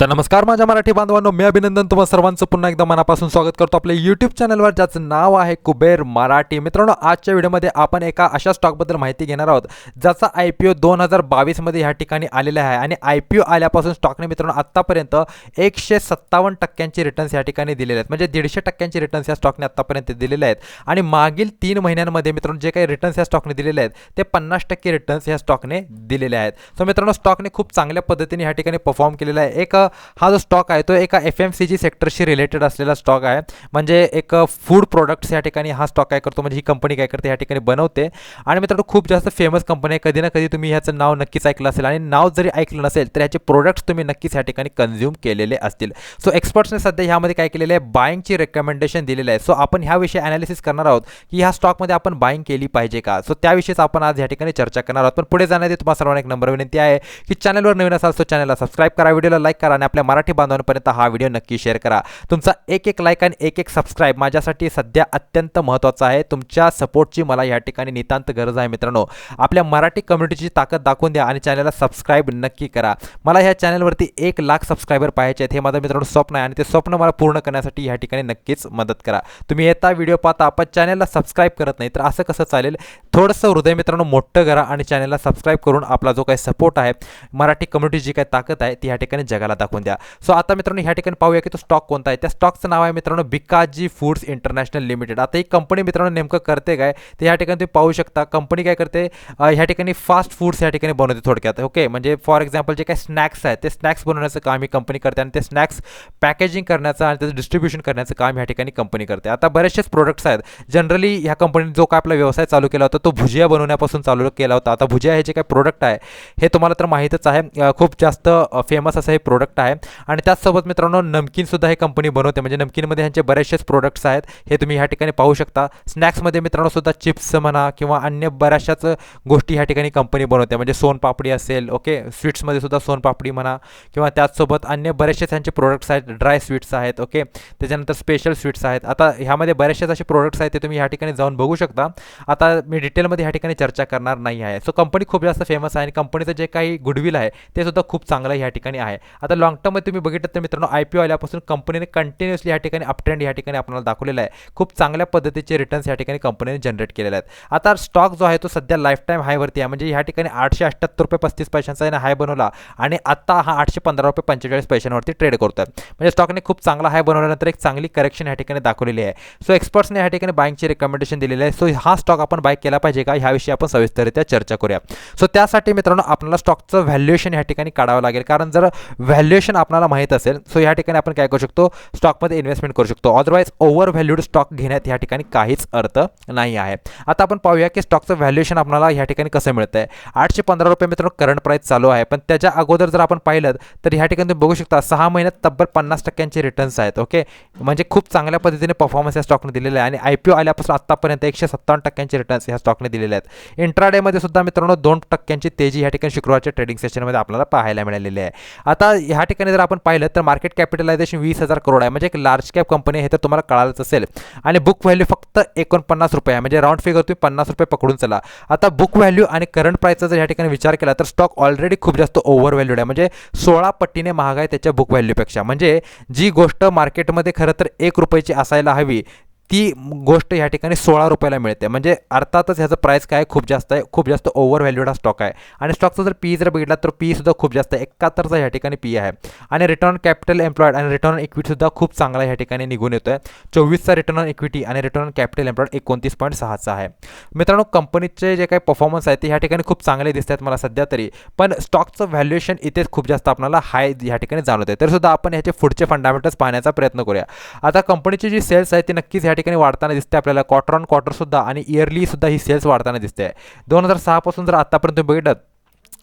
तर नमस्कार माझ्या मराठी बांधवांनो मी अभिनंदन तुम्हा सर्वांचं. पुन्हा एकदा मनापासून स्वागत करतो आपल्या यूट्यूब चॅनलवर ज्याचं नाव आहे कुबेर मराठी. मित्रांनो आजच्या व्हिडिओमध्ये आपण एका अशा स्टॉकबद्दल माहिती घेणार आहोत ज्याचा आय पी ओ दोन हजार बावीसमध्ये ह्या ठिकाणी आलेला आहे. आणि आय पी ओ आल्यापासून स्टॉकने मित्रांनो आत्तापर्यंत एकशे सत्तावन्न टक्क्यांचे रिटर्न्स या ठिकाणी दिलेले आहेत. म्हणजे दीडशे टक्क्यांचे रिटर्न्स या स्टॉकने आत्तापर्यंत दिलेले आहेत. आणि मागील तीन महिन्यांमध्ये मित्रांनो जे काही रिटर्न्स या स्टॉकने दिलेले आहेत ते पन्नास टक्के रिटर्न्स या स्टॉकने दिलेले आहेत. सो मित्रांनो स्टॉकने खूप चांगल्या पद्धतीने ह्या ठिकाणी परफॉर्म केलेला आहे. एक हा जो स्टॉक आहे तो एका एफ एम सी जी सेक्टरशी रिलेटेड असलेला स्टॉक आहे. म्हणजे एक फूड प्रोडक्ट्स या ठिकाणी हा स्टॉक काय करतो म्हणजे ही कंपनी काय करते या ठिकाणी बनवते. आणि मित्रांनो खूप जास्त फेमस कंपनी आहे. कधी ना कधी तुम्ही ह्याचं नाव नक्कीच ऐकलं असेल. आणि नाव जरी ऐकलं नसेल तर ह्याचे प्रोडक्ट्स तुम्ही नक्कीच या ठिकाणी कन्झ्युम केलेले असतील. सो एक्सपर्ट्सने सध्या ह्यामध्ये काय केलेलं आहे? बाईंगची रेकमेंडेशन दिलेलं आहे. सो आपण ह्याविषयी अनालिसिस करणार आहोत की ह्या स्टॉकमध्ये आपण बाईंग केली पाहिजे का? सो त्याविषयीच आपण आज या ठिकाणी चर्चा करणार आहोत. पण पुढे जाण्याची तुम्हाला सर्वांना एक नंबर विनंती आहे की चॅनलवर नवीन असाल तो चॅनलला सबस्क्राईब करा. व्हिडिओला लाईक करा. आणि आपल्या मराठी बांधवांपर्यंत हा व्हिडिओ नक्की शेअर करा. तुमचा एक एक लाईक आणि एक एक सबस्क्राईब माझ्यासाठी सध्या अत्यंत महत्त्वाचा आहे. तुमच्या सपोर्टची मला या ठिकाणी नितांत गरज आहे मित्रांनो. आपल्या मराठी कम्युनिटीची ताकद दाखवून द्या आणि चॅनलला सबस्क्राईब नक्की करा. मला ह्या चॅनलवरती एक लाख सबस्क्रायबर पाहायचे आहेत. हे माझं मित्रांनो स्वप्न आहे आणि ते स्वप्न मला पूर्ण करण्यासाठी या ठिकाणी नक्कीच मदत करा. तुम्ही येता व्हिडिओ पाहता आपण चॅनलला सबस्क्राईब करत नाही तर असं कसं चालेल? थोडंसं हृदय मित्रांनो मोठं करा आणि चॅनलला सबस्क्राईब करून आपला जो काही सपोर्ट आहे मराठी कम्युनिटी जी काही ताकद आहे ती या ठिकाणी जगाला दाखवून द्या. सो आता मित्रांनो ह्या ठिकाणी पाहूया की तो स्टॉक कोणता आहे. त्या स्टॉकचं नाव आहे मित्रांनो बिकाजी फूड्स इंटरनॅशनल लिमिटेड. आता ही कंपनी मित्रांनो नेमकं करते काय? ते या ठिकाणी तुम्ही पाहू शकता कंपनी काय करते? ह्या ठिकाणी फास्ट फूड्स ह्या ठिकाणी बनवते थोडक्यात ओके म्हणजे फॉर एक्झाम्पल जे काही स्नॅक्स आहेत ते स्नॅक्स बनवण्याचं काम ही कंपनी करते आणि ते स्नॅक्स पॅकेजिंग करण्याचं आणि त्याचं डिस्ट्रीब्युशन करण्याचं काम ह्या ठिकाणी कंपनी करते. आता बरेचसेच प्रोडक्ट्स आहेत. जनरली ह्या कंपनीने जो काय आपला व्यवसाय चालू केला होता तो भुजिया बनवण्यापासून चालू केला होता. आता भुजिया हे जे काही प्रोडक्ट आहे हे तुम्हाला तर माहीतच आहे. खूप जास्त फेमस असं हे प्रोडक्ट आहे. आणि त्याचसोबत मित्रांनो नमकीनसुद्धा हे कंपनी बनवते. म्हणजे नमकीनमध्ये ह्यांचे बरेचसेच प्रोडक्ट्स आहेत. हे तुम्ही ह्या ठिकाणी पाहू शकता. स्नॅक्समध्ये मित्रांनो सुद्धा चिप्स म्हणा किंवा अन्य बऱ्याचशाच गोष्टी ह्या ठिकाणी कंपनी बनवते. म्हणजे सोनपापडी असेल ओके स्वीट्समध्ये सुद्धा सोनपापडी म्हणा किंवा त्याचसोबत अन्य बरेचसेच ह्यांचे प्रोडक्ट्स आहेत. ड्राय स्वीट्स आहेत ओके त्याच्यानंतर स्पेशल स्वीट्स आहेत. आता ह्यामध्ये बरेचसेच असे प्रोडक्ट्स आहेत ते तुम्ही ह्या ठिकाणी जाऊन बघू शकता. आता मी डिटेलमध्ये ह्या ठिकाणी चर्चा करणार नाही आहे. सो कंपनी खूप जास्त फेमस आहे आणि कंपनीचं जे काही गुडविल आहे ते सुद्धा खूप चांगलं ह्या ठिकाणी आहे. आता लॉंग टर्ममध्ये तुम्ही बघितलं तर मित्रांनो आय पी ओ आल्यापासून कंपनीने कंटिन्युअसली ह्या ठिकाणी अपट्रेंड ह्या ठिकाणी आपल्याला दाखवलेला आहे. खूप चांगल्या पद्धतीचे रिटर्न्स या ठिकाणी कंपनीने जनरेट केलेले आहेत. आता स्टॉक जो आहे तो सध्या लाईफ टाईम हायवरती आहे. म्हणजे ह्या ठिकाणी आठशे अठ्ठ्याहत्तर रुपये पस्तीस पैशांचा याने हाय बनवला आणि आता हा आठशे पंधरा रुपये पंचेचाळीस पैशांवरती ट्रेड करतो आहे म्हणजे स्टॉकने खूप चांगला हाय बनवल्यानंतर एक चांगली करेक्शन ह्या ठिकाणी दाखवलेली आहे. सो एक्सपर्ट्सने या ठिकाणी बाईंगची रिकमेंडेशन दिलेली आहे. सो हा स्टॉक आपण बाय केला पाहिजे का? ह्याविषयी आपण सविस्तरित्या चर्चा करूया. सो त्यासाठी मित्रांनो आपल्याला स्टॉकचं व्हॅल्युएशन ह्या ठिकाणी काढावं लागेल. कारण जर व्हॅल्यू व्हॅल्युएशन आपल्याला माहीत असेल सो या ठिकाणी आपण काय करू शकतो? स्टॉकमध्ये इन्व्हेस्टमेंट करू शकतो. अदरवाईज ओव्हर व्हॅल्यूड स्टॉक घेण्यात ह्या ठिकाणी काहीच अर्थ नाही आहे. आता आपण पाहूया की स्टॉकचं व्हॅल्युएशन आपल्याला ह्या ठिकाणी कसं मिळतं आहे आठशे पंधरा रुपये मित्रांनो करंट प्राईस चालू आहे. पण त्याच्या अगोदर जर आपण पाहिलं तर ह्या ठिकाणी तुम्ही बघू शकता सहा महिन्यात तब्बल पन्नास टक्क्यांचे रिटर्न्स आहेत ओके म्हणजे खूप चांगल्या पद्धतीने परफॉर्मन्स या स्टॉकने दिलेला आहे आणि आय पी ओ आल्यापासून आत्तापर्यंत एकशे सत्तावन्न टक्क्यांचे रिटर्न्स ह्या स्टॉकने दिलेले आहेत. इंट्राडेमध्ये सुद्धा मित्रांनो दोन टक्क्यांची तेजी ह्या ठिकाणी शुक्रवारच्या ट्रेडिंग सेशनमध्ये आपल्याला पाहायला मिळालेली आहे. आता ह्या ठिकाणी जर आपण पाहिलं तर मार्केट कॅपिटलायझेशन वीस हजार करोड आहे. म्हणजे एक लार्ज कॅप कंपनी आहे तर तुम्हाला कळालंच असेल. आणि बुक व्हॅल्यू फक्त एकोणपन्नास रुपये आहे. म्हणजे राऊंड फिगर तुम्ही पन्नास रुपये पकडून चला. आता बुक व्हॅल्यू आणि करंट प्राईसचा जर ह्या ठिकाणी विचार केला तर स्टॉक ऑलरेडी खूप जास्त ओव्हर व्हॅल्यूड आहे. म्हणजे सोळा पट्टीने महाग आहे त्याच्या बुक व्हॅल्यूपेक्षा म्हणजे जी गोष्ट मार्केटमध्ये खरं तर एक रुपयाची असायला हवी ती गोष्ट ह्या ठिकाणी सोळा रुपयाला मिळते. म्हणजे अर्थातच ह्याचं प्राईस काय खूप जास्त आहे. खूप जास्त ओव्हर व्हॅल्यूड हा स्टॉक आहे. आणि स्टॉकचा जर पी जर बघितला तर पी सुद्धा खूप जास्त आहे. एकाहत्तरचा ह्या ठिकाणी पी आहे. आणि रिटर्न कॅपिटल एम्प्लॉईड आणि रिटर्न इक्विटी सुद्धा खूप चांगला ह्या ठिकाणी निघून येतो आहे चोवीसचा रिटर्न ऑन इक्विटी आणि रिटर्न ऑन कॅपिटल एम्प्लॉईड एकोणतीस पॉईंट सहाचा आहे. मित्रांनो कंपनीचे जे काही परफॉर्मन्स आहे ते ह्या ठिकाणी खूप चांगले दिसत आहेत मला सध्या तरी. पण स्टॉकचं व्हॅल्युएशन इथेच खूप जास्त आपल्याला हाय ह्या ठिकाणी जाणवत आहे तर सुद्धा आपण ह्याचे पुढचे फंडामेंटल्स पाहण्याचा प्रयत्न करूया. आता कंपनीची जी सेल्स आहे ती नक्कीच ह्या ठिकाणी वाढताना दिसते आपल्याला. क्वार्टर ऑन क्वार्टर सुद्धा आणि इयरली सुद्धा ही सेल्स वाढताना दिसते दोन हजार सहापासून जर आतापर्यंत तुम्ही बघितलं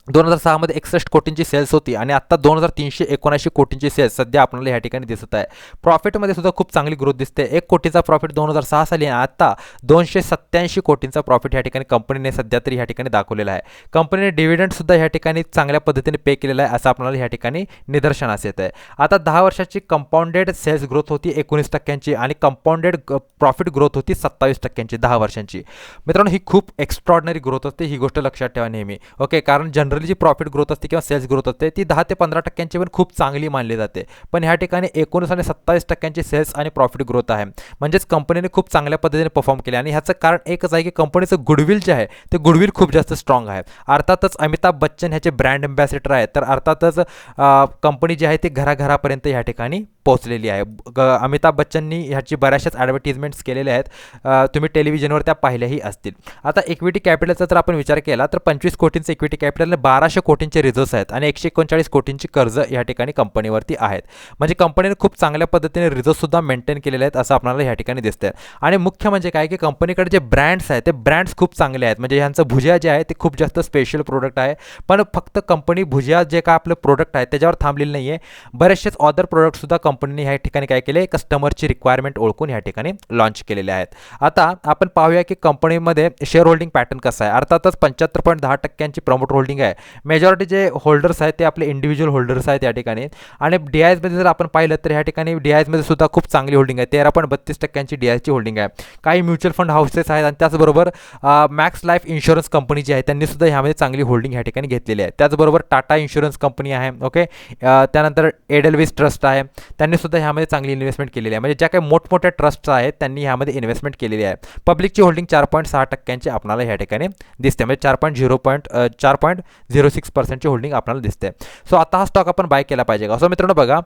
दोन हजार सहामध्ये एकसष्ट कोटींची सेल्स होती आणि आत्ता दोन हजार तीनशे एकोणऐंशी कोटींची सेल्स सध्या आपल्याला या ठिकाणी दिसत आहे. प्रॉफिटमध्ये सुद्धा खूप चांगली ग्रोथ दिसते. एक कोटीचा प्रॉफिट दोन हजार सहा साली आणि आत्ता दोनशे सत्त्याऐंशी कोटींचा प्रॉफिट या ठिकाणी कंपनीने सध्या तरी ह्या ठिकाणी दाखवलेला आहे. कंपनीने डिव्हिडंडसुद्धा ह्या ठिकाणी चांगल्या पद्धतीने पे केलेला आहे असं आपल्याला ह्या ठिकाणी निदर्शनास येत आहे आता दहा वर्षाची कंपाऊंडेड सेल्स ग्रोथ होती एकोणीस टक्क्यांची आणि कंपाऊंडेड प्रॉफिट ग्रोथ होती सत्तावीस टक्क्यांची दहा वर्षांची. मित्रांनो ही खूप एक्स्ट्रॉर्डनरी ग्रोथ असते. ही गोष्ट लक्षात ठेवा नेहमी. ओके कारण जनरल जनरली जी प्रॉफिट ग्रोथ असते किंवा सेल्स ग्रोथ असते ती दहा ते पंधरा टक्क्यांची पण खूप चांगली मानली जाते. पण ह्या ठिकाणी एकोणीस आणि सत्तावीस टक्क्यांची सेल्स आणि प्रॉफिट ग्रोथ आहे. म्हणजेच कंपनीने खूप चांगल्या पद्धतीने परफॉर्म केले. आणि ह्याचं कारण एकच आहे की कंपनीचं गुडविल जे आहे ते गुडविल खूप जास्त स्ट्रॉंग आहे. अर्थातच अमिताभ बच्चन ह्याचे ब्रँड अँबॅसेडर आहेत. तर अर्थातच कंपनी जी आहे ती घराघरापर्यंत ह्या ठिकाणी पोहोचलेली आहे. ग अमिताभ बच्चननी ह्याची बऱ्याचशाच ॲडव्हर्टिजमेंट्स केलेल्या आहेत. तुम्ही टेलिव्हिजनवर त्या पाहिल्याही असतील. आता इक्विटी कॅपिटलचा जर आपण विचार केला तर पंचवीस कोटींचं इक्विटी कॅपिटल आणि बाराशे कोटींचे रिझर्व्स आहेत आणि एकशे एकोणचाळीस कोटींची कर्ज या ठिकाणी कंपनीवरती आहेत. म्हणजे कंपनीने खूप चांगल्या पद्धतीने रिझर्व्हसुद्धा मेंटेन केलेले आहेत असं आपल्याला ह्या ठिकाणी दिसतंय. आणि मुख्य म्हणजे काय की कंपनीकडे जे ब्रँड्स आहेत ते ब्रँड्स खूप चांगले आहेत. म्हणजे ह्यांचं भुजिया जे आहे ते खूप जास्त स्पेशल प्रोडक्ट आहे. पण फक्त कंपनी भुजिया जे काय आपलं प्रोडक्ट आहे त्याच्यावर थांबलेलं नाही आहे बरेचसेच ऑदर प्रोडक्टसुद्धा कंपनीने ह्या ठिकाणी काय केले कस्टमरची रिक्वायरमेंट ओळखून ह्या ठिकाणी लॉन्च केलेले आहेत. आता आपण पाहूया की कंपनीमध्ये शेअर होल्डिंग पॅटर्न कसं आहे. अर्थातच पंच्याहत्तर पॉईंट दहा टक्क्यांची प्रमोट होल्डिंग आहे. मेजॉरिटी जे होल्डर्स आहेत ते आपले इंडिव्हिज्युअल होल्डर्स आहेत या ठिकाणी. आणि डी आयजमध्ये जर आपण पाहिलं तर ह्या ठिकाणी डी आयजमध्ये सुद्धा खूप चांगली होल्डिंग आहे. तेरा पण बत्तीस टक्क्यांची डी आयची होल्डिंग आहे. काही म्युच्युअल फंड हाऊसेस आहेत आणि त्याचबरोबर मॅक्स लाईफ इन्शुरन्स कंपनी जी आहे त्यांनी सुद्धा ह्यामध्ये चांगली होल्डिंग ह्या ठिकाणी घेतलेली आहे. त्याचबरोबर टाटा इन्शुरन्स कंपनी आहे ओके त्यानंतर एडलविस ट्रस्ट आहे. त्यांनी सुद्धा ह्यामध्ये चांगली इन्व्हेस्टमेंट केलेली आहे. म्हणजे ज्या काही मोठमोठ्या ट्रस्ट आहेत त्यांनी ह्यामध्ये इन्व्हेस्टमेंट केलेली आहे. पब्लिकची होल्डिंग चार पॉईंट सहा टक्क्यांची आपल्याला ह्या ठिकाणी दिसते. म्हणजे चार पॉईंट झिरो पॉईंट चार पॉईंट झिरो सिक्स पर्सेंटची होल्डिंग आपल्याला दिसते सो आता हा स्टॉक आपण बाय केला पाहिजे का? सो मित्रांनो बघा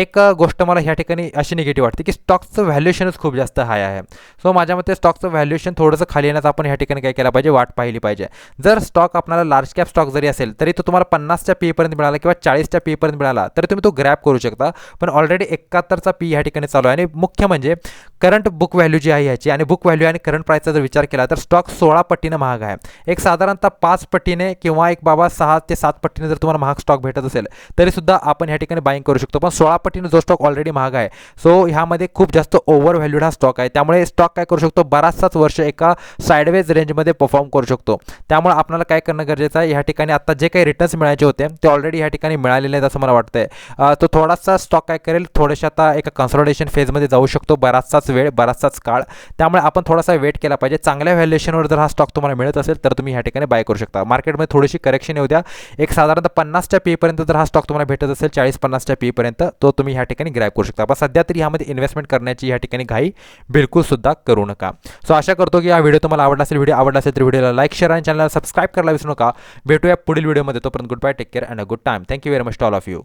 एक गोष्ट मला ह्या ठिकाणी अशी निगेटिव्ह वाटते की स्टॉकचं व्हॅल्युएशनच खूप जास्त हाय आहे. सो माझ्या मते स्टॉकचं व्हॅल्युएशन थोडंसं खाली येण्याचं आपण ह्या ठिकाणी काय केलं पाहिजे? वाट पाहिली पाहिजे. जर स्टॉक आपल्याला लार्ज कॅप स्टॉक जरी असेल तरी तो तुम्हाला पन्नासच्या पीपर्यंत मिळाला किंवा चाळीसच्या पीपर्यंत मिळाला तरी तुम्ही तो ग्रॅप करू शकता. पण ऑलरेडी एकाहत्तरचा पी ह्या ठिकाणी चालू आहे. आणि मुख्य म्हणजे करंट बुक व्हॅल्यू जी आहे ह्याची आणि बुक व्हॅल्यू आणि करंट प्राईसचा जर विचार केला तर स्टॉक सोळा पट्टीनं महाग आहे. एक साधारणतः पाच पट्टीने किंवा एक बाबा सहा ते सात पट्टीने जर तुम्हाला महाग स्टॉक भेटत असेल तरीसुद्धा आपण ह्या ठिकाणी बाईंग करू शकतो. पण सोळा पट्टीने जो स्टॉक ऑलरेडी महाग आहे सो ह्यामध्ये खूप जास्त ओव्हर व्हॅल्यूड हा स्टॉक आहे. त्यामुळे स्टॉक काय करू शकतो? बराचसाच वर्ष एका साईडवेज रेंजमध्ये परफॉर्म करू शकतो. त्यामुळे आपल्याला काय करणं गरजेचं आहे? ह्या ठिकाणी आता जे काही रिटर्न्स मिळायचे होते ते ऑलरेडी ह्या ठिकाणी मिळालेले आहेत असं मला वाटतंय. तो थोडासा स्टॉक काय करेल? थोडेसे आता एका कन्सल्टेशन फेजमध्ये जाऊ शकतो. बराचसाच वेळ बराचसाच काळ. त्यामुळे आपण थोडासा वेट केला पाहिजे. चांगल्या व्हॅल्युएशनवर जर हा स्टॉक तुम्हाला मिळत असेल तर तुम्ही ह्या ठिकाणी बाय करू शकता. मार्केटमध्ये थोडीशी करेक्शन येऊ द्या. एक साधारणतः पन्नासच्या पेपर्यंत जर हा स्टॉक तुम्हाला भेटत असेल चाळीस पन्नासच्या पेपर्यंत तो तुम्ही ह्या ठिकाणी ग्रॅप करू शकता. पण सध्या तरी ह्यामध्ये इन्व्हेस्टमेंट करण्याची ह्या ठिकाणी घाई बिलकुल सुद्धा करू नका. सो आशा करतो की हा व्हिडिओ तुम्हाला आवडला असेल. व्हिडिओ आवडला असेल तर व्हिडिओला लाईक शेअर आणि चॅनलला सबस्क्राईब करायला विसरू नका. भेटूया पुढील व्हिडिओमध्ये तोपर्यंत good bye take care and a good time thank you very much all of you